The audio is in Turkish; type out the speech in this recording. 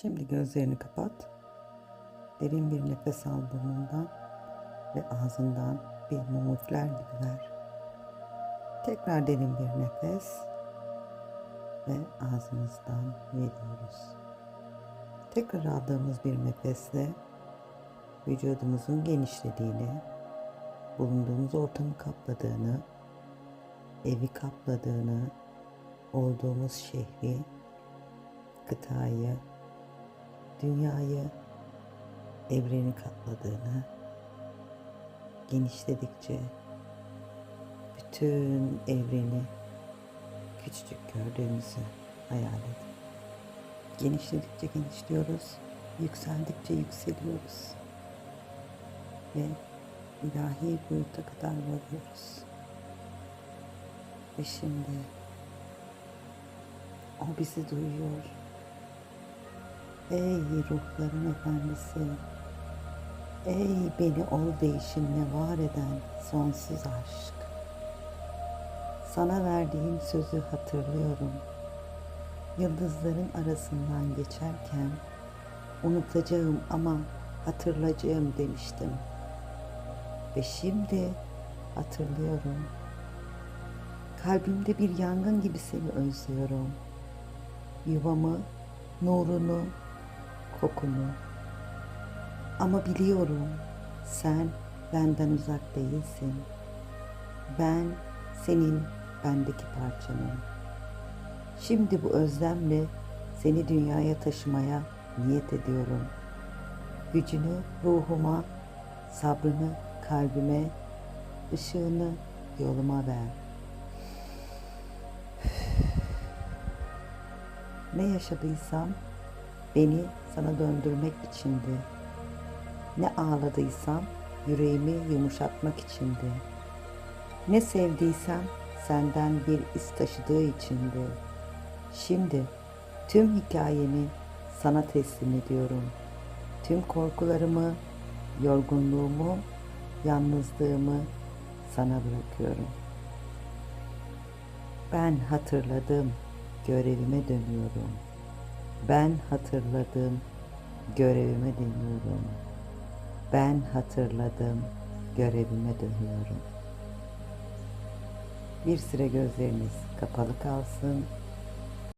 Şimdi gözlerini kapat. Derin bir nefes al burnundan ve ağzından bir mum üfler gibi ver. Tekrar derin bir nefes ve ağzımızdan veriyoruz. Tekrar aldığımız bir nefesle vücudumuzun genişlediğini, bulunduğumuz ortamı kapladığını, evi kapladığını, olduğumuz şehri, kıtayı, dünyayı, evreni kapladığını, genişledikçe bütün evreni küçücük gördüğümüzü hayal edin. Genişledikçe genişliyoruz, yükseldikçe yükseliyoruz ve ilahi boyuta kadar varıyoruz. Ve şimdi o bizi duyuyor. Ey ruhların efendisi, ey beni ol değişimle var eden sonsuz aşk. Sana verdiğim sözü hatırlıyorum. Yıldızların arasından geçerken unutacağım ama hatırlayacağım demiştim. Ve şimdi hatırlıyorum. Kalbimde bir yangın gibi seni özlüyorum. Yuvamı, nurunu, kokunu. Ama biliyorum sen benden uzak değilsin. Ben senin bendeki parçanım. Şimdi bu özlemle seni dünyaya taşımaya niyet ediyorum. Gücünü ruhuma, sabrını kalbime, ışığını yoluma ver. Ne yaşadıysam beni sana döndürmek içindi. Ne ağladıysam yüreğimi yumuşatmak içindi. Ne sevdiysem senden bir iz taşıdığı içindi. Şimdi tüm hikayemi sana teslim ediyorum. Tüm korkularımı, yorgunluğumu, yalnızlığımı sana bırakıyorum. Ben hatırladım, görevime dönüyorum. Ben hatırladım, görevime dönüyorum. Ben hatırladım, görevime dönüyorum. Bir süre gözleriniz kapalı kalsın